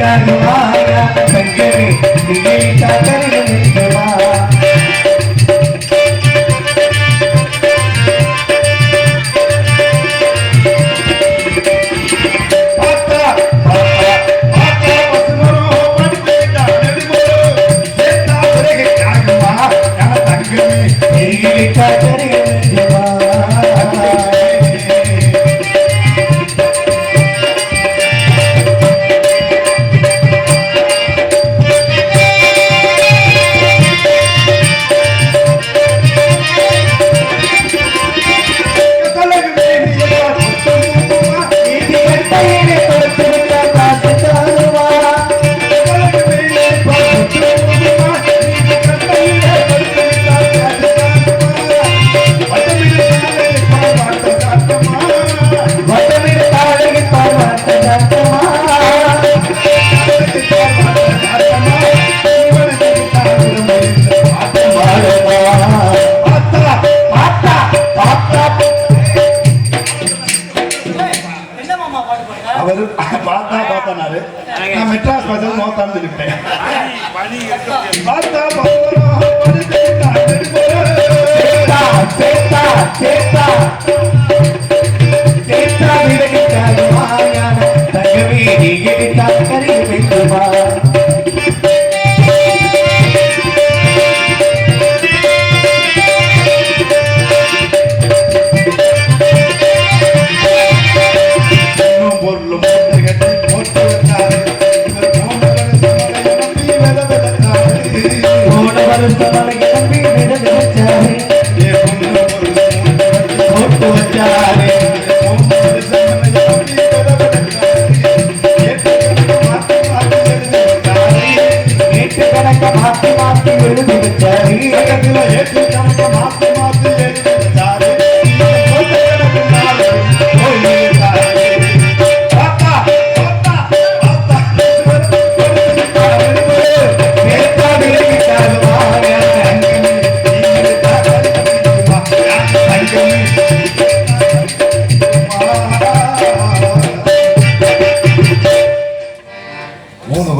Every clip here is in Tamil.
கருமாயா தங்கமே நீ காக்கறிய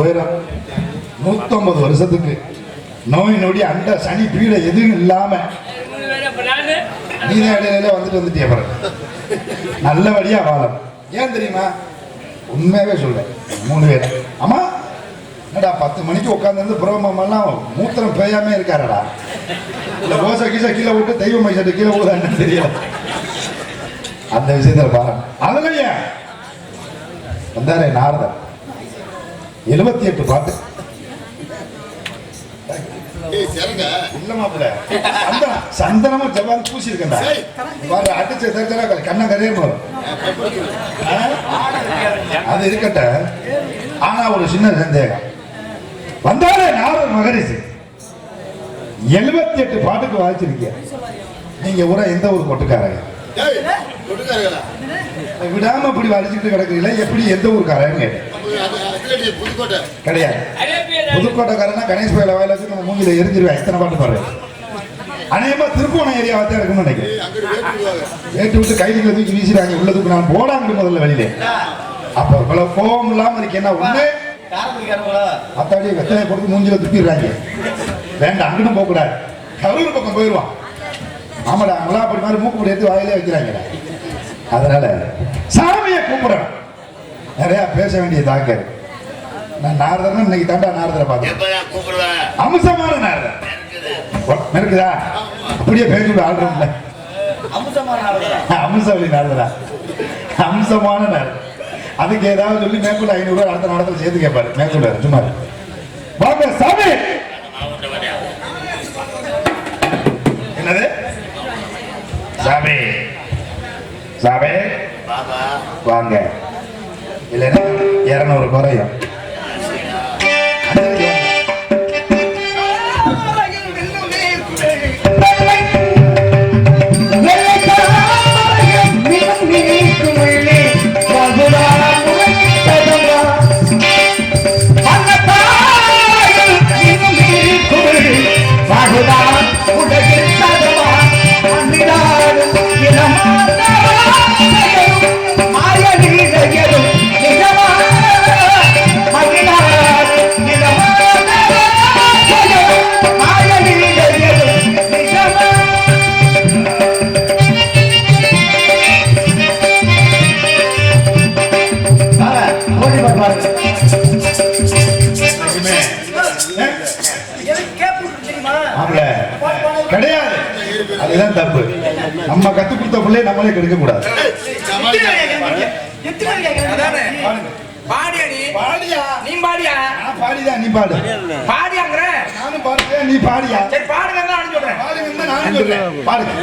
மூணு உயரம் நூத்தம்பது வருஷத்துக்கு நோய் நொடி அண்ட சனி பீடை எதுவும் இல்லாம நீதான் இடையில வந்துட்டு வந்துட்டே பிறகு நல்லபடியா வாழும். ஏன் தெரியுமா? உண்மையாவே சொல்றேன். மூணு பேர். ஆமா என்னடா பத்து மணிக்கு உட்காந்து புறமெல்லாம் மூத்திரம் பேயாம இருக்காரடா. இல்ல ஓசை கீசை கீழே விட்டு தெய்வ மைசாட்ட கீழே விடுதான்னு தெரியல அந்த விஷயத்துல பாருங்க. அதுலயே வந்தாரே நாரதன் எழுபத்தி எட்டு பாட்டு. சந்தனம் ஜவான் பூசி இருக்கா அடிச்ச தெரிஞ்சா கண்ண கரையே போதும் அது இருக்கட்ட. ஆனா ஒரு சின்ன சந்தேகம். வந்தாரே நாரர் மகரிஷி. எழுபத்தி எட்டு பாட்டுக்கு வாய்ச்சிருக்கீங்க நீங்க ஊரா எந்த ஊர் கொட்டுக்காரங்க? விடாம இப்படி வலிச்சுட்டு கிடக்குறீங்களா எப்படி எந்த ஊருக்காரன்னு கேட்டேன். புதுக்கோட்டை. கிடையாது. புதுக்கோட்டைக்காரனா கணேஷ் கோயில வாயில வச்சு நம்ம மூஞ்சில எரிஞ்சிருவேன். இத்தனை பாட்டு பாடுறேன் அநேகமா திருப்போணம் ஏரியாவை தான் இருக்குன்னு நினைக்கிறேன். ஏற்றி விட்டு கைதிகளை தூக்கி வீசுறாங்க உள்ள தூக்கு. நான் போடாங்க முதல்ல வெளியில. அப்ப இவ்வளவு கோபம் இல்லாம இருக்கேன்னா ஒண்ணு அத்தாடி வெத்தலை கொடுத்து மூஞ்சில துப்பிடுறாங்க. வேண்டாம் அங்கிட்டும் போக கூடாது கரூர் பக்கம் போயிடுவான் ஆமாடா முலாப்படி மாதிரி மூக்கு போட்டு எடுத்து வாயிலே வைக்கிறாங்கடா. அதனால சாமியை கும்பிடணும். நிறைய பேச வேண்டிய தாக்க. நான் நாரதன் இன்னைக்கு தாண்டா நாரதரை பார்த்தேன். அம்சமான நாரதன் இருக்குதா அப்படியே பேசி நாடகம். அம்சவழி நாரதரா. அம்சமான நாரதன் அதுக்கு ஏதாவது சொல்லி மேற்கொள்ள ஐநூறு ரூபாய் அடுத்த நடத்துல சேர்த்து கேட்பாரு மேற்கொள்ள சும்மா. வாங்க சாமி என்னது சாமி சாமி? பாபா. வாங்க. இல்லைன்னா இரநூறு குறையும். மாய நம்மளே கெடுக்க கூடாது நீ? பாடியா? நீ பாடியா? நான் பாடிதான் நீ பாடு. பாடியாங்கிற? நானும் பாடுறேன் நீ பாடியா? சரி பாடுங்க நான் சொல்றேன் பாடுங்க நானும் சொல்றேன் பாடுங்க.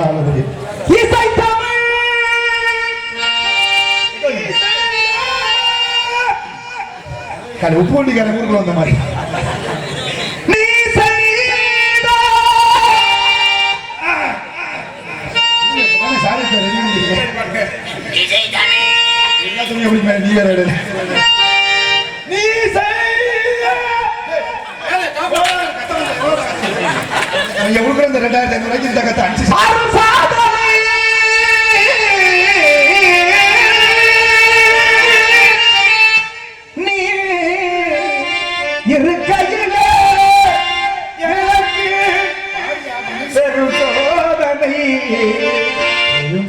தெரியும் இசை தமிழ் காலை உப்பு வண்டிக்காரன் ஊருக்குள்ள வந்த மாதிரி. நீ செய்த. நீங்க கொடுக்குற இந்த ரெண்டாயிரத்தி ஐநூறு ரூபாய்க்கு இந்த கத்தை அடிச்சு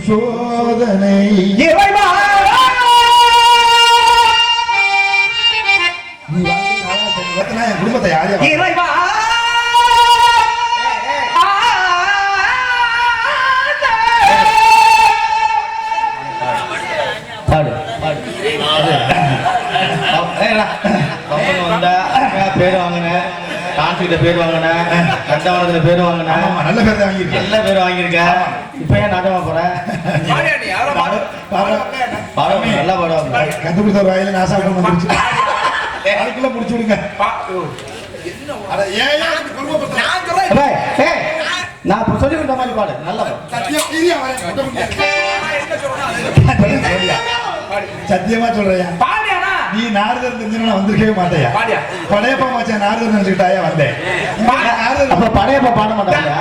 சாதனை! இறைவா குடும்பத்தை யாரையா இறைவா கான்சிகிட்ட பேர் வாங்கினேன் கண்டவனத்துல பேர் வாங்கினேன் ஆமா நல்ல பேர் தான் வாங்கியிருக்கேன். நல்ல பேர் வாங்கியிருக்கேன் இப்போ ஏன் நாட்டமா போறேன் பாடியா நீ யாரோ பாடு. பாரு. பாடுவாங்க நல்லா பாடுவாங்க. கத்து கொடுத்த ஒரு வாயில நாசா கொண்டு வந்துருச்சு. அதுக்குள்ள முடிச்சு விடுங்க? நான் இப்போ சொல்லி கொடுத்த மாதிரி பாடு. நல்லா. கொட்ட? சத்தியமா சொல்றேன் பாடியானா நீ நாரதர் தெரிஞ்சுனா நான் வந்திருக்கவே மாட்டேயா? பாடியா? படையப்பா மச்சான் நாரதர் நினைச்சுக்கிட்டாயா வந்தேன் அப்ப படையப்ப பாட மாட்டாங்க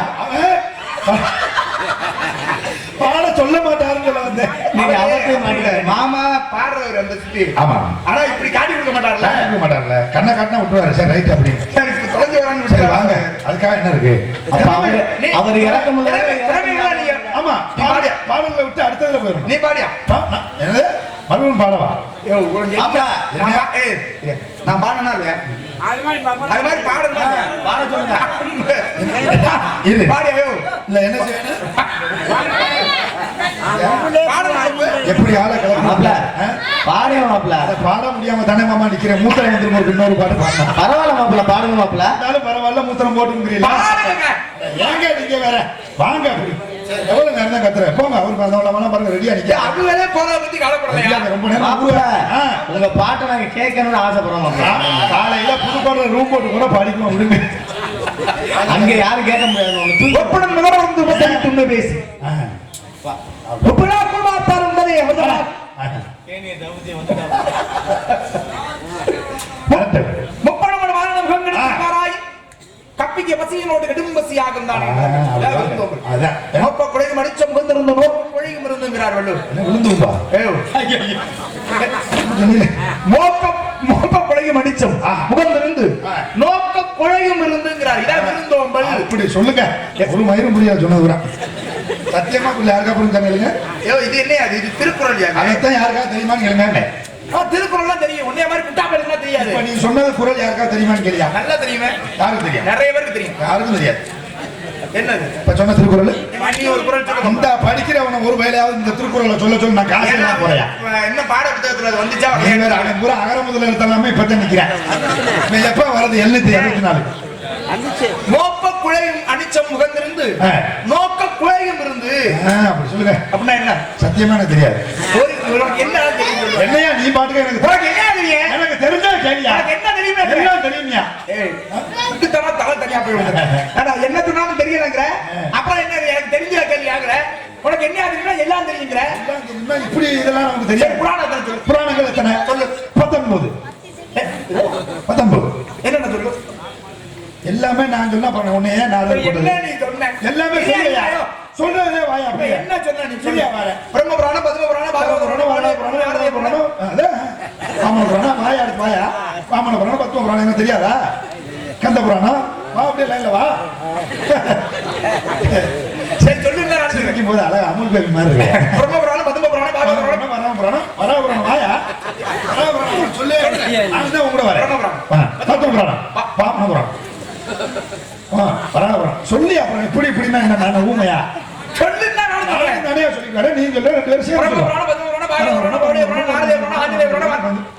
பாட சொல்ல மாட்டாருன்னு சொல்ல வந்தேன் நீங்க அவர்கிட்ட மாட்டீங்க மாமா பாடுறவர் அந்த சுத்தி. ஆமா. ஆனா இப்படி காட்டி கொடுக்க மாட்டார்ல? இருக்க மாட்டார்ல. கண்ணை காட்டினா விட்டுருவாரு. சரி ரைட் அப்படி. சரி, இப்ப தொலைஞ்சு வரான்னு சரி விட்டுறாரு. வாங்க. அதுக்காக என்ன இருக்கு? அப்ப அவரு அவர் இறக்க முடியல ஆமா. பாடியா பாடல்களை விட்டு அடுத்ததுல போயிடும் நீ பாடியா? மறுபடியும் பாடவா? நான் பா- ஏய், நான் பாடனா இல்லையா? அது மாதிரி பாடணும் பாட சொல்லுங்க. இரு பாடியா. இல்ல என்ன செய்யணும்? எப்படி ஆளை மாப்ள கிளம்பி பாடுங்க மாப்ள அதை பாட முடியாம தானே மாமா நிக்கிறேன். மூத்திரம் ஒரு இன்னொரு பாட்டு பரவாயில்ல மாப்ள பாடுங்க மாப்ள இருந்தாலும் பரவாயில்ல மூத்திரம் போட்டுங்கிறீங்களா ஏங்க நீங்க வேற. வாங்க அப்படி. எவ்வளவு நேரம் தான் கத்துறேன்? போங்க அவர் பரவாயில்ல பாருங்க ரெடியா நிக்க வேலை போறத பத்தி கவலைப்படலையா? ரொம்ப நேரம். உங்க பாட்டை நாங்க கேட்கணும்னு ஆசைப்படுறோம் காலையில புதுக்கோட்டை ரூம் போட்டு கூட பாடிக்கலாம் விடுங்க. அங்க யாரும் கேட்க முடியாது ஒப்படம் நுகர்ந்து உபசரித்து உண்மை பேசி. மாத்தாரும் அவர்தான். கரெக்ட். முப்பழமன் வாரண முகங்களுக்கு பாராய் கப்பிக்கு பசியினோடு கடும் பசியாகும் தானே. நோப்ப குழையும் நோப்ப குழையும் இருந்துங்கிறார் வள்ளுவர். மோப்ப மோப்ப குழையும் அடிச்சம். முகந்திருந்து. நோக்க குழையும் இருந்துங்கிறார் இதான் விருந்தோம்பல் அப்படி சொல்லுங்க. ஒரு மயிரும் புரியாது சொன்னது சத்தியமா புள்ள யாருக்கா புரிஞ்சாங்க இல்லைங்க? ஐயோ இது என்ன இது திருக்குறள் அதைத்தான் யாருக்கா கேளுங்க. திருக்குறள் தெரியும். உன்னைய மாதிரி குட்டாப்பல் தெரியாது. நீங்க சொன்னது குரல் யாருக்கா தெரியுமான்னு கேளியா? நல்லா தெரியுமே. யாருக்கு தெரியும்? நிறைய பேருக்கு தெரியும். யாருக்கும் தெரியாது. என்னது? இப்ப சொன்ன திருக்குறள்? நீ ஒரு குரல் இந்த படிக்கிறவன ஒரு வேலையாவது இந்த திருக்குறளை சொல்ல சொல்ல நான் காசு எல்லாம் என்ன பாட புத்தகத்துல அது வந்துச்சா? நீ அவன் பூரா அகர முதல்ல எடுத்தாலுமே இப்ப தான் நிக்கிறேன் நீ எப்ப வரது எழுநூத்தி இருபத்தி நாலு. நோப்ப குழையும் அனிச்சம் முகந்திருந்து ஆ. நோக்க குழையும் இருந்து அப்படி சொல்லுங்க. அப்படின்னா என்ன? சத்தியமா எனக்கு தெரியாது. என்ன. என்னையா நீ பாட்டுக்கு எனக்கு உனக்கு என்ன தெரியும் எனக்கு தெரிஞ்சா உனக்கு என்ன தெரியுமே? எல்லாம் தெரியுமியா? ஏய், இதுதானா தலை தனியா போய் விழுந்து. ஆனா, என்ன சொன்னாலும் தெரியலங்கிற? அப்புறம் என்ன எனக்கு தெரிஞ்ச கேள்வியாங்கிற உனக்கு என்ன தெரியுமா எல்லாம் தெரியுங்கிற? இப்படி இதெல்லாம் நமக்கு தெரியும் புராணங்கள் எத்தனை? சொல்லு. பத்தொன்பது. ஏய், பத்தொன்பது. என்னென்ன சொல்லு? எல்லாமே நான் சொன்னா பண்ண உன்னை ஏன் நான் என்ன நீ சொன்ன? எல்லாமே சொல்லையா? சொல்றதே வாயா அப்ப என்ன சொன்ன நீ சொல்லியா வர பிரம்ம புராணம் பத்ம புராணம் பாகவத புராணம் வாரண புராணம் நாரத புராணம். வாமன புராணம் வாயா அடுத்து வாயா. வாமன புராணம் பத்ம புராணம் எனக்கு தெரியாதா? கந்த புராணம். வா அப்படியே லைன்ல வா. சரி சொல்லுங்க. சிரிக்கும் போது அழகா அமுல் பேபி மாதிரி இருக்கு. பிரம்ம புராணம் பத்ம புராணம் பாகவத புராணம் வராம புராணம் வராம புராணம் வாயா. சொல்லு. நான் தான் உங்களோட வரேன். பத்ம புராணம் பாமன புராணம் ஆ, வராம புராணம் சொல்லி அப்புறம் இப்படி இப்படின்னா என்ன நான் ஊமையா சொல்லுன்னா நான் நானே சொல்லிக்கிறேன் நீங்க ரெண்டு பேரும் சேர்ந்து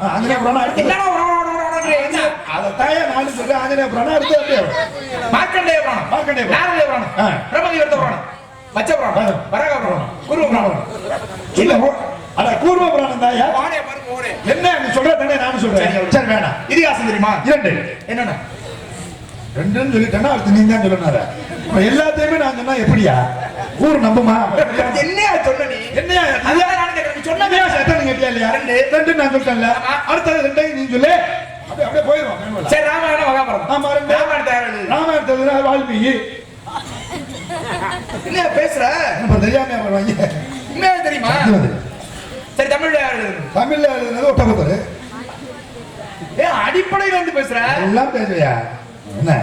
ஆஞ்சநேய புராணம் புராணம் என்ன அதைத்தாயே நானும் சொல்றேன், ஆஞ்சநேய புராணம் அடுத்து. மார்க்கண்டேய புராணம் மார்க்கண்டேய புராணம். நாரதேய புராணம் மச்ச புராணம் வரக புராணம் குரு புராணம் இல்ல, அட, கூர்ம புராணம் போறே என்ன சொல்ற தானே நானும் சொல்றேன் சரி வேணாம் இதிகாசம் தெரியுமா இரண்டு என்னன்னா ரெண்டுன்னு சொல்லிட்டேன்னா அடுத்து நீ தான் சொல்லணும் எல்லாத்தையுமே நான் சொன்னா எப்படியா? ஊர் நம்புமா? என்னையா சொன்ன நீ? என்னையா? அதான் நான் கேக்குறேன். நீ சொன்னதே சொன்னதே சத்தம் கேட்டியா இல்லையா? ரெண்டு. ரெண்டு நான் சொல்லிட்டேன்ல. அடுத்தது ரெண்டையும் நீ சொல்லு. அப்படியே அப்படியே போயிடும். சரி ராமாயணம் மகாபாரதம் ஆமா, ரெண்டு. எழுதுது? ராமாயணத்துல வால்மீகி. இல்லையா பேசுற? இப்ப தெரியாம வருவாங்க உண்மையா தெரியுமா? சரி தமிழ்ல? தமிழ்ல எழுதுனது ஒட்டபத்தரு ஏ அடிப்படையில இருந்து பேசுற? எல்லாம் பேசுவியா? என்ன?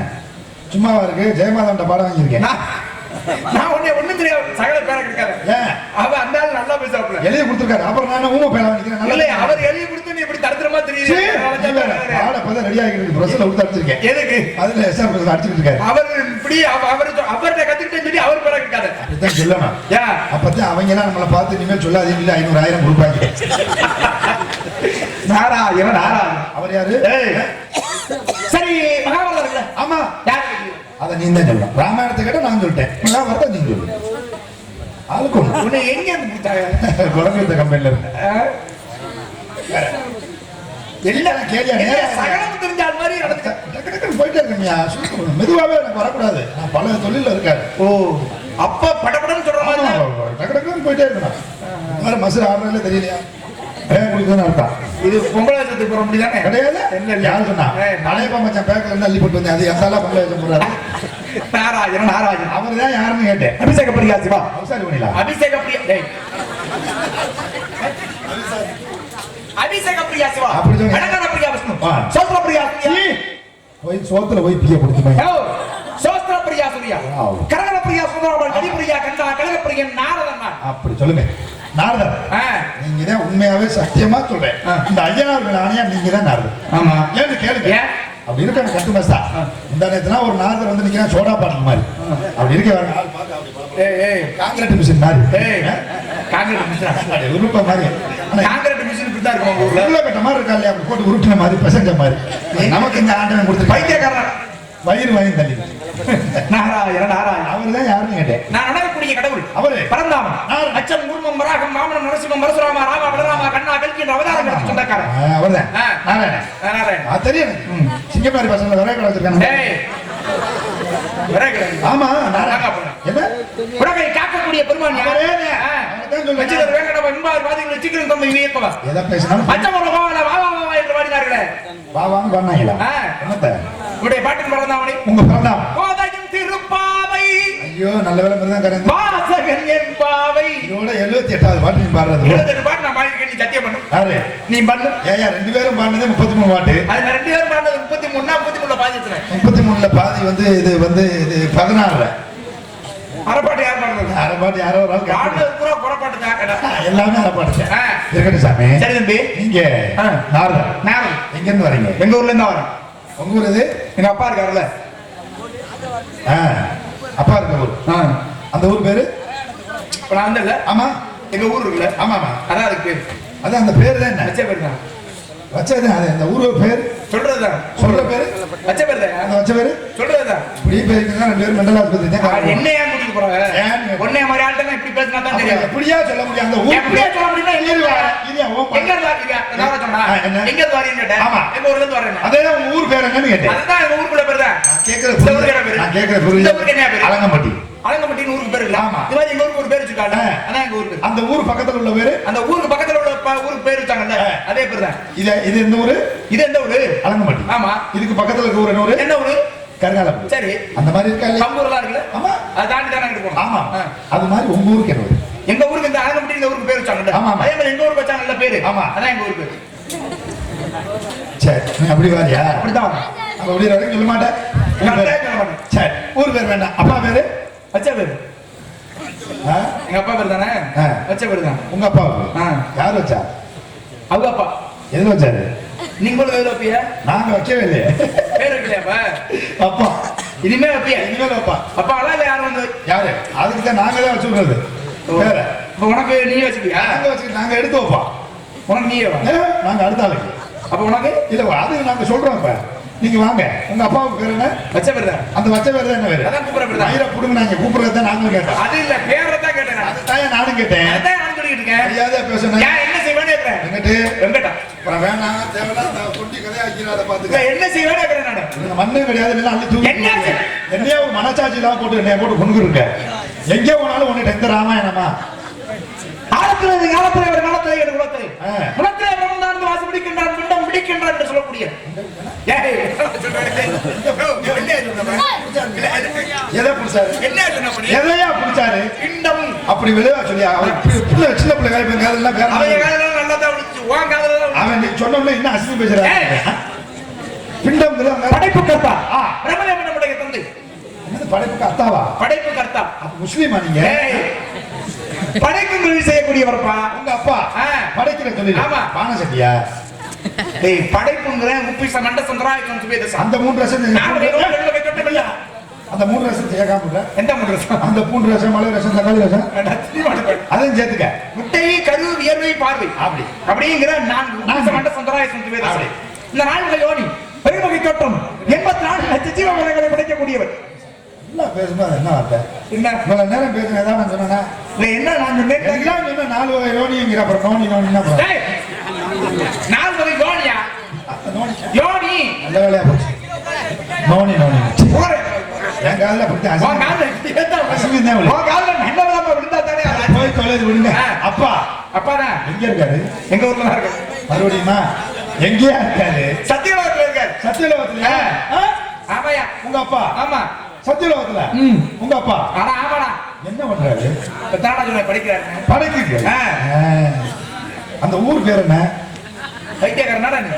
சும்மாவா இருக்கு? ஜெயமாதவன்ட்ட பாடம் வாங்கியிருக்கேன். நான் உன்னை ஒண்ணும் தெரியாது. சகல பேரை கிடைக்காத. அவ அந்த ஆள் நல்லா பேசுறாப்புல எழுதி கொடுத்துருக்காரு. அப்புறம் நான் ஊமை பேர வாங்கிக்கிறேன்? இல்ல நல்லா அவர் எழுதி கொடுத்து நீ இப்படி தடுத்துறமா தெரியுது. ரெடி பிரஸ்ல கொடுத்து அடிச்சிருக்கேன். எதுக்கு? அதுல எஸ்ஆர் பிரஸ் அடிச்சிட்டு இருக்காரு. அவர் இப்படி அவ- அவர் அவர்கிட்ட கத்துக்கிட்டேன்னு சொல்லி அவர் பேரை கிடைக்காத. அப்படித்தான் சொல்லணும். அப்பதான் அவங்க எல்லாம் நம்மளை பார்த்து இனிமேல் சொல்லாதீங்க இல்ல ஐநூறு ஆயிரம் கொடுப்பாங்க. நாராயண நாராயண அவர் யாரு. சரி இருக்குல்ல ஆமா? அதை நீ தான் சொல்லலாம் ராமாயணத்தை கேட்ட நான் சொல்லிட்டேன். மகாபாரதம் நீங்க சொல்லு ஆளுக்கு உன்னை எங்க இருந்து பிடிச்சாங்க? குழந்தை கம்பெனில இருந்து? எல்லாம் சகலம் தெரிஞ்ச ஆள் மாதிரி நடந்துக்க. போயிட்டே இருக்கேன்யா மெதுவாவே எனக்கு வரக்கூடாது. நான் பல தொழில இருக்காரு ஓ அப்ப படபடன்னு சொல்ற மாதிரி. டக்கு டக்குன்னு போயிட்டே இருக்கணும் வேற மசுறு ஆடுறதுல தெரியலையா? இது பொம்பளை வேஷத்துக்கு போற முடியாதானே கிடையாது. என்ன. யார் சொன்னா? அலையப்பா மச்சான் பேக்கல இருந்து அள்ளி போட்டு வந்தேன். அது பொங்கல் வச்சு போறாரு அவர் தான் யாருன்னு கேட்டேன். அபிஷேக பிரியா சிவா அவசாரி பண்ணிடலாம் அபிஷேக பிரியா டேய். அபிஷேக பிரியா சிவா அப்படி சொல்லுங்க. அலங்கார பிரியா விஷ்ணு. சோத்ர பிரியா சூர்யா போய் சோத்துல போய் பிரியா சூர்யா Wow. கரகர பிரியா கடி பிரியா கண்டா கழக பிரியன் நாரதன். அப்படி சொல்லுங்க. நாரதர் நீங்க தான் உண்மையாவே சத்தியமா சொல்றேன். இந்த ஐயனார் ஆணையா நீங்க தான் நாரதர். ஆமா. ஏன்னு கேளுங்க? அப்படி இருக்க கட்டு மஸ்தா. இந்த நேரத்துல ஒரு நாரதர் வந்து நிக்கிறேன் சோடா பாட்டில் மாதிரி. அப்படி இருக்க வேற ஆள் அப்படி. ஏய் ஏய். காங்கிரட் மிஷின் மாதிரி. ஏய் காங்கிரட் மிஷின் உருப்ப மாதிரி. காங்கிரட் மிஷின் இப்படி தான் இருக்கும் ஊர்ல. உள்ள கட்ட மாதிரி இருக்கா இல்லையா? போட்டு உருட்டின மாதிரி பெசஞ்ச மாதிரி. நமக்கு இந்த ஆண்டவன் கொடுத்து பைத்தியக்காரன். வயிறு வயிறு தள்ளி. நாராயண நாராயண. அவர் தான் யாருன்னு கேட்டேன். நான் வணங்கக்கூடிய கடவுள் அவரு. பரந்தாமன். நாரதன். அச்சம் குருமம் வராகம் மாமனம் நரசிம்மம் பரசுராமா ராமா பலராமா கண்ணா கல்கி என்ற அவதாரங்களுக்கு சொந்தக்காரன் அவர் தான் நாராயணன். அது தெரியும். சிங்கமாரி பசங்க வர கடை வச்சிருக்காங்க. ஆமா. என்ன? உலகை காக்கக்கூடிய தம்பி இயக்கவா எதை பேசினாலும் பச்சமரம் கோவால வா வா வா வா என்று பாடினார்களே பாவான்னு பண்ணாங்களா. என்னத்த? உடைய பாட்டின் பிறந்தாமணி உங்க பிறந்தாம். கோதையும் திருப்பாவை. ஐயோ நல்ல வேலை தான் கரைந்து வாசகன் என் பாவை. இதோட எழுபத்தி எட்டாவது பாட்டு நீ பாடுறது. எழுபத்தெட்டு பாட்டு நான் பாடிருக்கேன் நீ சத்தியம் பண்ணு. யாரு? நீ பண்ணு. ஏயா ரெண்டு பேரும் பாடினது முப்பத்தி மூணு பாட்டு. அது ரெண்டு பேரும் பாடினது முப்பத்தி மூணு முப்பத்தி மூணுல பாதிச்சுறேன் முப்பத்தி மூணுல பாதி வந்து இது வந்து இது பதினாறுல. அரைப்பாட்டு யார் பாடுறது அரை பாட்டு யாரோ ஒரு ஆள். பாடுறது பூரா புறப்பாட்டு தாக்கடா எல்லாமே அரை பாட்டு ஆ. இருக்கட்டும் சாமி. சரி தம்பி. நீங்க ஆ. நாரதர். நேரம் எங்க இருந்து வரீங்க? எங்க ஊர்ல இருந்து வரேன். உங்க ஊர் இது எங்க அப்பா இருக்காருல்ல? அப்பா இருக்க ஊர். அந்த ஊர் பேரு? நான் வந்து இல்ல ஆமா. எங்க ஊர் இருக்குல்ல. ஆமா ஆமா. அதான் அதுக்கு பேர். அதான் அந்த பேர் தான்? வச்ச பேர் தான். வச்சது அது அந்த ஊர் பேர்? சொல்றதுதான் சொல்ற பேரு? வச்ச பேர் தான். அந்த வச்ச பேரு? சொல்றதுதான் இப்படி பேருக்கு ரெண்டு பேரும் மெண்டல் ஆஸ்பத்திரி தான். என்ன போறாங்க? உன்னைய மாதிரி ஆள்கிட்ட இப்படி பேசினா தான் தெரியும் எப்படியா சொல்ல முடியும் அந்த எப்படியா சொல்ல முடியும்னா எங்க இருந்து எங்க இருந்து வரீங்க? நான் வர சொன்னா? ஆ, என்ன? எங்க இருந்து வரீங்கன்னு கேட்டேன். ஆமா. எங்க ஊர்ல இருந்து வரேன். அதே உங்க ஊர் பேர் என்னன்னு கேட்டேன் அதுதான் எங்க ஊருக்குள்ள பேர் தான். புரியுது பேரு? நான் கேட்கிற இந்த ஊருக்கு புரியுது என்ன பேரு? அலங்கம்பட்டி அலங்கம்பட்டின்னு ஊருக்கு பேர் இல்ல? ஆமா. இது மாதிரி எங்க ஊருக்கு ஒரு பேர் வச்சிருக்காங்க. அதான் எங்க ஊருக்கு. அந்த ஊர் பக்கத்துல உள்ள பேரு அந்த ஊருக்கு பக்கத்துல உள்ள ஊருக்கு பேர் வச்சாங்கல்ல. அதே பேர் தான். இது இது இந்த ஊரு இது எந்த ஊரு? அலங்கம்பட்டி ஆமா. இதுக்கு பக்கத்துல இருக்க ஊர் என்ன ஊரு என்ன ஊரு? கருங்காலப்பட்டி சரி. அந்த மாதிரி இருக்கா இல்லையா கம்பூர்லாம் இருக்குல்ல? ஆமா அதை தாண்டி தானே போகணும். ஆமா. அது மாதிரி உங்க ஊருக்கு என்ன எங்க ஊருக்கு இந்த அலங்கம்பட்டி இந்த ஊருக்கு பேர் வச்சாங்கல்ல? ஆமா. அதே மாதிரி எங்க ஊருக்கு வச்சாங்கல்ல பேரு? ஆமா. அதான் எங்க ஊருக்கு பேரு. சரி நீ அப்படி வாரியா அப்படித்தான் வரும். அப்ப அப்படி வரைக்கும் சொல்ல மாட்டேன். சரி ஊர் பேர் வேண்டாம் அப்பா பேரு வச்ச பேரு. எங்க அப்பா பேர் தானே. வச்ச பேர் தான் உங்க ஆ. யார் வச்சா அவங்க அப்பா எதுல வச்சாரு நீங்க கூட எதுல வைப்பிய நாங்க வைக்கவே இல்லையே பேர் வைக்கலையாப்பா அப்பா? இனிமே வைப்பிய? இனிமேல் அப்பா அப்பா அழகா இல்ல யாரும் வந்து? யாரு? அதுக்கு தான் நாங்க தான் வச்சு விடுறது வேற. இப்ப உனக்கு நீ வச்சுக்கியா நாங்க வச்சு நாங்க எடுத்து வைப்போம். உனக்கு நீயே நாங்க அடுத்த ஆளுக்கு. அப்ப உனக்கு? இல்ல அது நாங்க சொல்றோம் இப்ப. நீங்க வாங்க. உங்க அப்பாவுக்கு பேர் என்ன? வச்ச பேர் தான் அந்த வச்ச பேர் தான் என்ன பேரு? அதான் கூப்பிடுற பேர் தான் மயிரை புடுங்க நாங்க கூப்பிடுறத நாங்களும் கேட்டோம். அது இல்ல பேரை தான் கேட்டேன்? நான். அதுதான் நானும் கேட்டேன். அதான் நான் சொல்லிட்டு இருக்கேன். மரியாதையா பேசணும் என்ன? செய்வேன்னு கேட்கிறேன் எங்கிட்டு வெங்கடா அப்புறம் வேணாம் தேவையில்லாத கொட்டி கதையா இப்ப பாத்துக்க என்ன செய்வேன்னு கேட்கிறேன் நான்? இந்த மண்ணு கிடையாது இல்லைன்னா அள்ளி தூக்கி என்ன? என்னையா மனசாட்சி இல்லாம போட்டு என்னைய போட்டு கொண்டு இருக்க எங்கே போனாலும் உன்னை எந்த ராமாயணமா? காலத்துல இது காலத்துல ஒரு காலத்துல ஆ. குலத்துல பிரம்மன் வாசம் பிடிக்கின்றான் பிண்டம் பிடிக்கின்றான் என்று சொல்லக்கூடிய. என்ன எதை பிடிச்சாரு? என்ன? எதையா பிடிச்சாரு? பிண்டம் அப்படி விளையா சொல்லியா? பிள்ளை சின்ன பிள்ளை காய் காதெல்லாம் அவன் பேர காதல நல்லா தான் விழுச்சு உன் காதல தான் அவன் நீ சொன்ன இன்னும் அசிங்க பேசுறாரு ஏய். பிண்டம். படைப்பு கர்த்தா ஆ. பிரம்மதேவன் நம்முடைய தந்தை? என்னது படைப்புக்கு அத்தாவா? படைப்பு கர்த்தா அப்ப முஸ்லீமா நீங்க? படைக்கும் தொழில் செய்யக்கூடியவர்ப்பா. உங்க அப்பா. படைக்கிற தொழில். ஆமா. பானை சட்டியா? டேய் படைப்புங்கிற உப்பிச மண்ட சந்திராயக்கம் சுபேதசா? அந்த மூன்று ரசம். அந்த மூன்று ரசம் எந்த முறை அந்த பூண்டு ரசம் மலை ரசம் தக்காளி ரசம் முட்டை அதையும் சேர்த்துக்க. கரு வியர்வை பார்வை. அப்படி. அப்படிங்கிற நான் உப்பிச மண்ட சந்திராயக்கம் சுபேதசா. இந்த நான்கு யோனி பெருமகை தோற்றம் எண்பத்தி நான்கு லட்ச படைக்கக்கூடியவர். நல்லா பேசும்போது என்ன வார்த்தை? என்ன? இவ்வளவு நேரம் பேசுன ஏதாவது நான் சொன்னேன்னா இல்ல, என்ன நான் சொன்னேன்? எல்லாம் நாலு வகை அப்புறம் நோனி நோனின்னா நாலு வகை யோனியா? யோனி. நல்ல வேலையா போச்சு. Noni noni. என் ஆச்சு. போய் தொலைது விடுங்க. அப்பா. அப்பாதான் எங்க இருக்காரு? எங்க ஊர்ல மறுபடியுமா? எங்கேயா இருக்காரு? சத்தியலோகத்துல இருக்காரு. சத்தியலோகத்துல. ஆமாயா. உங்க அப்பா? ஆமா. சத்தியலோகத்துல. உங்க அப்பா? ஆனா ஆமாடா. என்ன பண்றாரு? தாடா சொன்ன படிக்கிறாரு. அந்த ஊர் பேர் என்ன? பைத்தியக்காரனாடா நீ?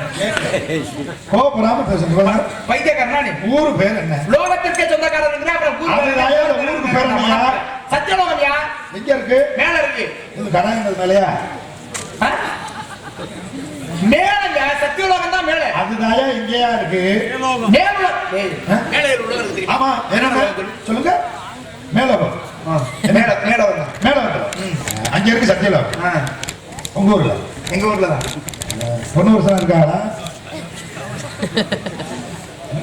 கோபப்படாம பேசுங்க பைத்தியக்காரனா ஊர் பேர் என்ன? லோகத்திற்கே அந்த ஊருக்கு பேர் என்னய்யா? சத்தியலோகம்யா? எங்க இருக்கு? மேல இருக்கு. இது கடாயங்கள் மேலையா? மேலங்க சத்தியலோகம் தான் மேல. அதுதாயா இங்கேயா இருக்கு? மேல? மேல? ஆமா என்ன சொல்லுங்க. மேல மேல வரலாம் மேலோகம் அங்க இருக்கு சத்தியலோகம். உங்க ஊர்ல? எங்க ஊர்ல தான். பொண்ணு வருஷம் இருக்காங்களா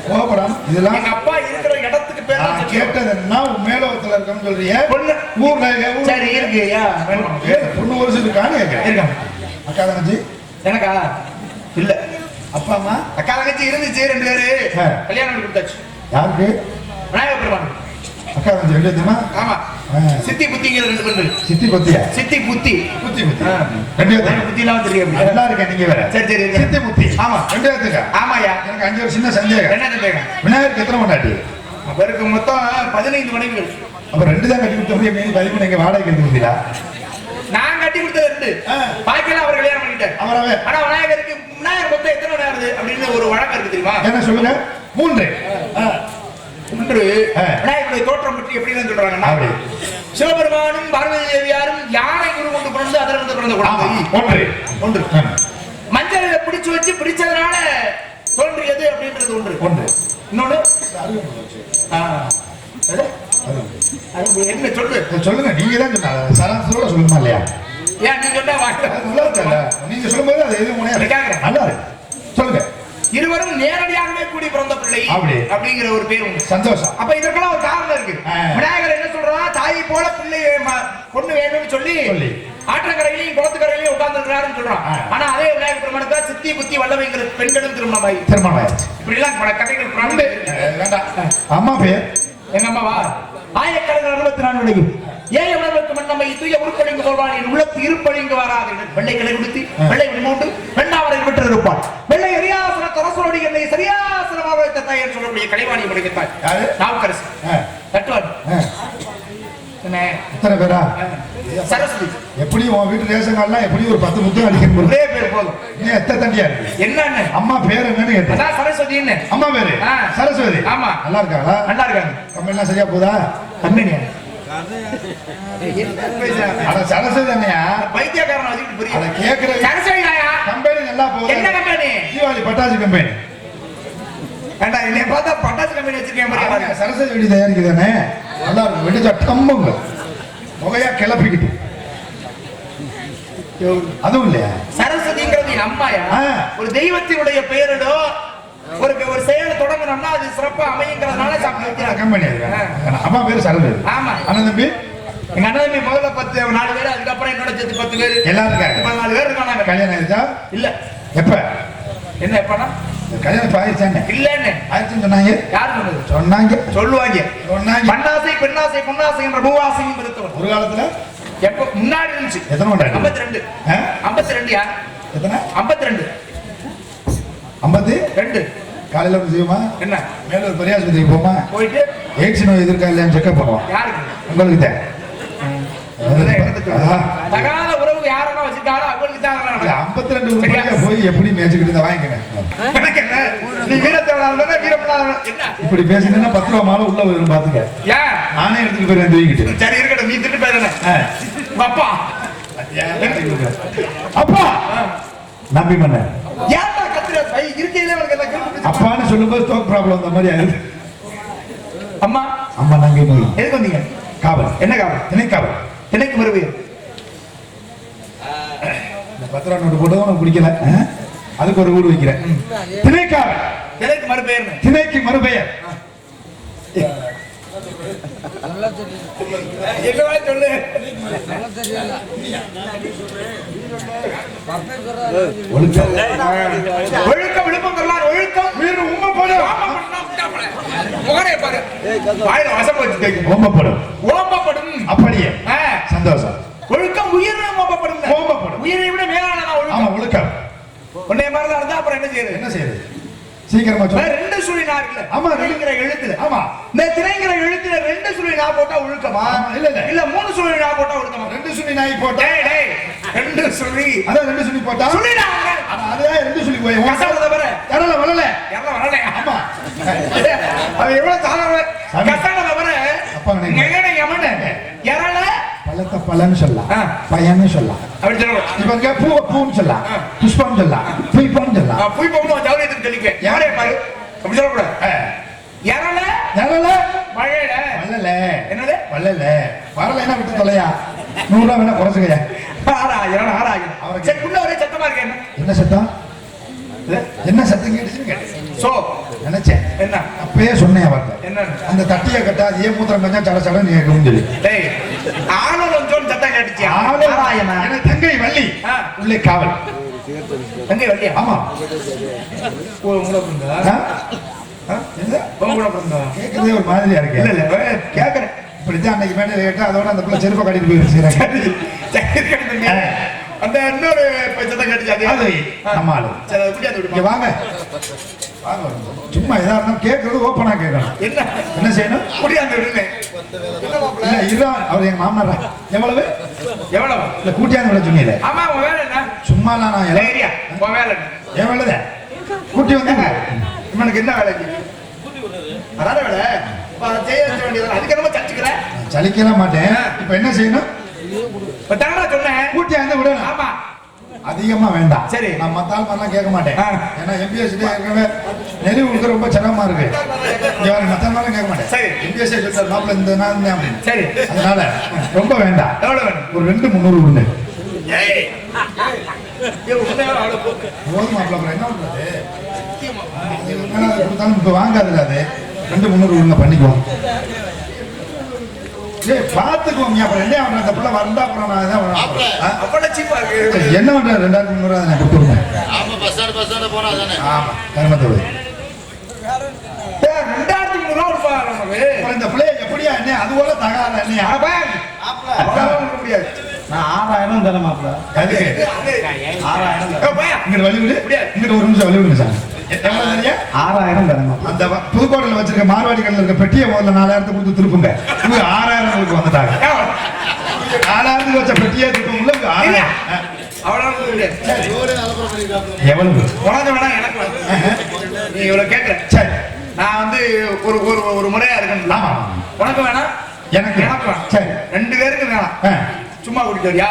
கோபப்படாம இதெல்லாம் அப்பா இருக்கிற இடத்துக்கு பேர் நான் சத்தியலோகம். கேட்டது என்ன உன் மேலோகத்துல இருக்கன்னு சொல்றீங்க பொண்ணு. ஊர்ல சரி இருக்கு யா வேணும். ஏ, பொண்ணு வருஷம் இருக்கான்னு கேட்கிறேன். அக்கா தங்கச்சி. எனக்கா? இல்ல. அப்பா அம்மா. அக்கா தங்கச்சி இருந்துச்சு ரெண்டு பேரு. கல்யாணம் கொடுத்தாச்சு. யாருக்கு? விநாயகர் பெருமான் அக்கா வந்து ரெண்டு தெரியுமா ஆமா. சித்தி புத்திங்கிற ரெண்டு பேரு சித்தி பத்தியா? சித்தி புத்தி. புத்தி புத்தி. ரெண்டு புத்தி எல்லாம் தெரியும் நல்லா இருக்கேன் நீங்க வேற. சரி சரி. சித்தி புத்தி. ஆமா. ரெண்டு பேர்த்துக்கா ஆமாயா எனக்கு அஞ்சு ஒரு சின்ன சந்தேகம். என்ன சந்தேகம்? விநாயகருக்கு எத்தனை கொண்டாட்டி அவருக்கு மொத்தம் பதினைந்து மனைவிகள். அப்ப ரெண்டு தான் கட்டி கொடுத்த மீதி பதிமூணு நீங்க வாடகை எடுத்து கொடுத்தீங்களா? நான் கட்டி கொடுத்தது ரெண்டு. பாக்கியெல்லாம் அவர் கல்யாணம் பண்ணிட்டார். அவரவே? ஆனா விநாயகருக்கு விநாயகர் மொத்தம் எத்தனை விநாயகர் அப்படின்னு ஒரு வழக்கம் இருக்கு தெரியுமா? என்ன சொல்லுங்க? மூன்று. ஒன்று. விநாயகருடைய தோற்றம் பற்றி எப்படி சொல்றாங்கன்னா சிவபெருமானும் பார்வதி தேவியாரும் யானை குரு கொண்டு பிறந்து அதிலிருந்து பிறந்த குழந்தை ஒன்று. ஒன்று. மஞ்சளை பிடிச்சு வச்சு பிடிச்சதுனால தோன்றியது அப்படின்றது ஒன்று. ஒன்று? அது என்ன சொல்லு? சொல்லுங்க. நீங்க தான் சொன்னாங்க சராசரியோட சொல்லுமா இல்லையா? ஏன் நீ சொன்னா வாங்க நல்லா இருக்குல்ல நீங்க சொல்லும்போது அது எதுவும். நல்லா இருக்கு. சொல்லுங்க. இருவரும் நேரடியாகவே கூடி பிறந்த பிள்ளை அப்படி. அப்படிங்கிற ஒரு பேர் உண்டு சந்தோஷம். அப்ப இதற்கெல்லாம் ஒரு காரணம் இருக்கு. விநாயகர் என்ன சொல்றான் தாயை போல பிள்ளை பொண்ணு வேணும்னு சொல்லி. ஆற்றங்கரையிலையும் குளத்துக்கரையிலையும் உட்கார்ந்து இருக்கிறாருன்னு சொல்றான். ஆனா அதே விநாயகர் பெருமானுக்கு சித்தி புத்தி வல்லவைங்கிற பெண்களும் திருமணமாயி. திருமணம் இப்படி எல்லாம் பல கதைகள் வேண்டாம். அம்மா பேர்? எங்க அம்மாவா? ஆயிரக்கணக்கில் அறுபத்தி நாலு விளையும் ஏய உணர்வுக்கு மன்னம்மை தூய உருப்பொழிங்கு போல்வான் என் உள்ளத்து இருப்பொழிங்கு வராது. வெள்ளை கிளை கொடுத்து வெள்ளை விமூண்டு வெண்ணாவரை விட்டு இருப்பாள் வெள்ளை அரியாசன தரசோடி என்னை சரியாசனமாக வைத்த தாய் என்று சொல்லக்கூடிய கலைவாணி முடிக்கத்தாய்? நாவுக்கரசு தட்டுவான்? எத்தனை பேரா? சரஸ்வதி. எப்படி உன் வீட்டு ரேஷன் கார்டுலாம் எப்படி ஒரு பத்து முத்தம் அடிக்கணும் ஒரே பேர் போதும். நீ எத்தனை தண்டியா என்னன்னு? அம்மா பேர் என்னன்னு அதான் சரஸ்வதின்னு. அம்மா பேரு. சரஸ்வதி. ஆமா. நல்லா இருக்காங்களா நல்லா இருக்காங்க. கம்பெனிலாம் சரியா போதா? கம்பெனியா அட சரஸ்வதி அண்ணையா பைத்தியக்காரன் வச்சுக்கிட்டு புரியுது. கேக்குற சரஸ்வதி கம்பெனி நல்லா போகுது. என்ன கம்பெனி? தீபாவளி பட்டாசு கம்பெனி. ஏண்டா என்னை பார்த்தா பட்டாசு கம்பெனி வச்சிருக்கேன் சரஸ்வதி வெடி தயாரிக்குதானே நல்லா இருக்கும். வெடிச்சா டம்புங்க. கிளப்பிக்கிட்டு. அதுவும் இல்லையா? சரஸ்வதிங்கிறது அம்மாயா. ஒரு தெய்வத்தினுடைய பெயரிடோ ஒரு ஒரு செயல் தொடங்கணும்னா அது சிறப்பா அமையுங்கிறதுனால. கம்பெனி. அம்மா பேரு சரஸ்வதி. ஆமா. அண்ணன் தம்பி? எங்க அண்ணன் தம்பி முதல்ல பத்து நாலு பேர் அதுக்கப்புறம் என்னோட சேர்த்து பத்து பேர். எல்லாரும் பதினாலு பேர் இருக்காங்க கல்யாணம் ஆயிடுச்சா? இல்ல. எப்ப? என்ன எப்பனா? கல்யாணம் இப்ப ஆயிடுச்சானே இல்லன்னு. ஆயிடுச்சுன்னு சொன்னாங்க. யார் சொன்னது? சொன்னாங்க. சொல்லுவாங்க. சொன்னாங்க. மண்ணாசை பெண்ணாசை பொன்னாசை என்ற மூவாசையும் இருத்தவன் ஒரு காலத்துல? எப்ப? முன்னாடி இருந்துச்சு. எத்தனை கொண்டாடி? ஐம்பத்தி ரெண்டு? ஐம்பத்தி ரெண்டு யார்? எத்தனை? ஐம்பத்தி ரெண்டு ஐம்பது? ரெண்டு. காலையில ஒன்று என்ன? மேல ஒரு பெரியாஸ்பத்திரிக்கு போமா போயிட்டு? எய்ட்ஸ் நோய் எதிர்க்கா இல்லையான்னு செக்அப் பண்ணுவோம் யாருக்கு? உங்களுக்கு தான் அதுதான் உறவு யாரெல்லாம் வச்சிருக்காங்களோ அவங்களுக்கு தான் அதெல்லாம் இல்ல, நடக்கும். 52 உருப்படியா போய் எப்படி மேய்ச்சிக்கிட்டு என்ன? நீ வீரத்தேவனாக வீரப்பனாக என்ன? இப்படி பேசினா பத்து ரூபா மாலை உள்ள வரும் பாத்துக்க. ஏன் நானே எடுத்துட்டு போயிருந்தேன் தூக்கிட்டு சரி இருக்கட்டும். நீ திட்டு. அப்பா. அப்பா! நம்பி மன்ன ஏன்டா கத்துற? பை இருக்கையிலே எல்லாம் அப்பான்னு சொல்லும்போது ஸ்டோக் ப்ராப்ளம் அந்த மாதிரி ஆயிடுது. அம்மா. அம்மா நங்கை நோய் எதுக்கு வந்தீங்க? காவல். என்ன காவல்? திணை காவல் திணைக்கு இந்த பத்து ரூபா நோட்டு போட்டு உனக்கு பிடிக்கல? அதுக்கு ஒரு ஊடு வைக்கிறேன். திணை காவல் திணைக்கு மறுபெயர்னு திணைக்கு மறுபெயர். ஒழுக்கம். ஒழுக்கம் விழுப்பம் தரலாம் ஒழுக்கம். வீடு உண்மைப்படும் முகரே பாரு. வாயில வசம் வச்சு ஓம்பப்படும் ஓம்பப்படும் அப்படியே. சந்தோஷம் ஒழுக்கம் உயிர் ஓம்பப்படும் ஓம்பப்படும். உயிரை விட மேலான ஆமா ஒழுக்கம் ஒழுக்கம் உன்னை மாதிரி தான் இருந்தா அப்புறம் என்ன செய்யுது என்ன செய்யுது சீக்கிரமா சொல்லு ரெண்டு சுழி நா இருக்குல்ல ஆமா, ரெண்டு. திணைங்கிற எழுத்துல. ஆமா. இந்த திணைங்கிற எழுத்துல ரெண்டு சுழி நா போட்டா ஒழுக்கமா ஆமா, இல்ல, இல்ல. இல்ல மூணு சுழி நா போட்டா ஒழுக்கமா ரெண்டு சுனி நாய் போட்டா? டேய் ரெண்டு சுழி அதான் ரெண்டு போட்டா? சுழி நா ஆனா அதுதான் ரெண்டு சுனி போய். கசவத தவிர தரல வரல? எல்லாம் வரல ஆமா. அது எவ்வளவு சாதாரண சாமி. கசவத தவிர அப்பா, நெகன யமன எரல பழத்த பழன்னு சொல்லலாம். பையன்னு சொல்லலாம் அப்படி சொல்லணும் இப்ப இங்க பூ பூன்னு சொல்லலாம். புஷ்பம் சொல்லலாம் புய்பம் சொல்லலாம் நான் போய் போகணும் ஜவுளியத்துக்கு தெளிக்க யாரே பாரு அப்படி சொல்லக்கூடாது. எரல வரல மழையில வரல என்னது வரல வரலைன்னா விட்டு தொலையா நூறு ரூபா வேணா குறைச்சுக்கயா ஆறாயிரம் ஆறாயிரம் அவருக்கு- சரி உள்ள ஒரே சத்தமா இருக்கு என்ன என்ன சத்தம் என்ன சத்தம் கேட்டுச்சுன்னு சோ நினைச்சேன். என்ன? அப்பயே சொன்னேன் அவர்கிட்ட. என்னன்னு அந்த தட்டியை கட்டா ஏன் மூத்திரம் கொஞ்சம் சட சடன்னு கேட்கும் சொல்லி. டேய் ஆனலம் சொல் சத்தம் கேட்டுச்சு ஆளு- ஆராயமா? எனக்கு தங்கை வள்ளி. உள்ளே காவல். எங்க வண்டியா ஆமா. உங்களை? என்ன? கேட்கறதே ஒரு மாதிரியா இருக்கு. இல்ல இல்ல அன்னைக்கு மேடையில கேட்டா அதோட அந்த பிள்ளை செருப்பை கட்டிட்டு போயிருச்சு. அந்த இன்னொரு பச்சத்தை கட்டிச்சு அது நம்ம ஆளு. சரி இங்க. வாங்க. வாங்க. சும்மா எதா இருந்தாலும் கேட்கறது ஓப்பனா கேட்கணும் என்ன? என்ன செய்யணும்? குடியாந்து விடுங்க. இல்ல இருடா அவர் எங்க மாமனாரா? எவ்வளவு? எவ்வளவு? இல்ல கூட்டியாந்து விட சொன்னீங்களே. ஆமா உன் வேலை என்ன? சும்மா நான் ஏரியா உன் வேலை என் வேலைதே? கூட்டி வந்து இவனுக்கு என்ன வேலைக்கு அதான வேலை. செய்ய வேண்டியது அதுக்கு என்னமோ சலிக்கலாம் மாட்டேன். இப்ப என்ன செய்யணும்? விடணும். ஆமா. அதிகமா வேண்டாம். சரி. நான் மத்தாள் மாதிரிலாம் கேட்க மாட்டேன். ஏன்னா எம்பிஎஸ் ஏற்கனவே நெறி கொடுக்க ரொம்ப சிரமமா இருக்கு. மாதிரிலாம் கேட்க மாட்டேன். சரி. எம்பிஎஸ் சொல்றாரு மாப்பிள்ள இந்த நான் இருந்தேன் அப்படின்னு சரி. அதனால ரொம்ப வேண்டாம். எவ்வளவு வேணும்? ஒரு ரெண்டு முந்நூறு போ. போதும் மாப்பிள்ள என்ன பண்றது? கொடுத்தாலும் இப்ப வாங்காதுல அது. ரெண்டு முந்நூறு கொடுங்க பண்ணிக்குவோம். ஏய் பாத்துக்குவோம் அப்புறம் என்ன அவன் அந்த பிள்ளை வந்தா அப்புறம் நான் தான் என்ன பண்ற? ரெண்டாயிரத்தி முந்நூறு அதை நான் கொடுத்துருங்க ஆமா பஸ் ஸ்டாண்ட் பஸ் ஸ்டாண்ட் போனா தானே ஆமா கருமத்தோடு ஏய், ரெண்டாயிரத்தி முந்நூறு ரூபா கொடுப்பா நமக்கு அப்புறம் இந்த பிள்ளைய எப்படியா என்ன? அது போல தகாத கொடுக்க முடியாது நான் ஆறாயிரம் அதுக்கு? ஆறாயிரம். இங்கிட்டு வழி விடு. இங்கிட்டு ஒரு நிமிஷம் வழி விடுங்க சார் ஆறாயிரம் மாப்பிள்ள அந்த புதுக்கோட்டையில வச்சிருக்க மார்வாடி கடையில் இருக்க பெட்டியை முதல்ல நாலாயிரத்துக்கு கொடுத்து திருப்புங்க. இவங்க ஆறாயிரம் உங்களுக்கு வந்துட்டாங்க. நாலாயிரத்துக்கு வச்ச பெட்டியே திருப்புங்களா இவங்க. ஆறாயிரம். எவ்வளவு? உனக்கு வேணாம் எனக்கு நீ இவ்வளவு கேட்கற சரி. நான் வந்து ஒரு ஒரு ஒரு முறையா இருக்கணும். ஆமா. உனக்கு வேணாம் எனக்கு எனக்கு சரி. ரெண்டு பேருக்கு வேணாம் ஆ. சும்மா குடிக்க வரியா?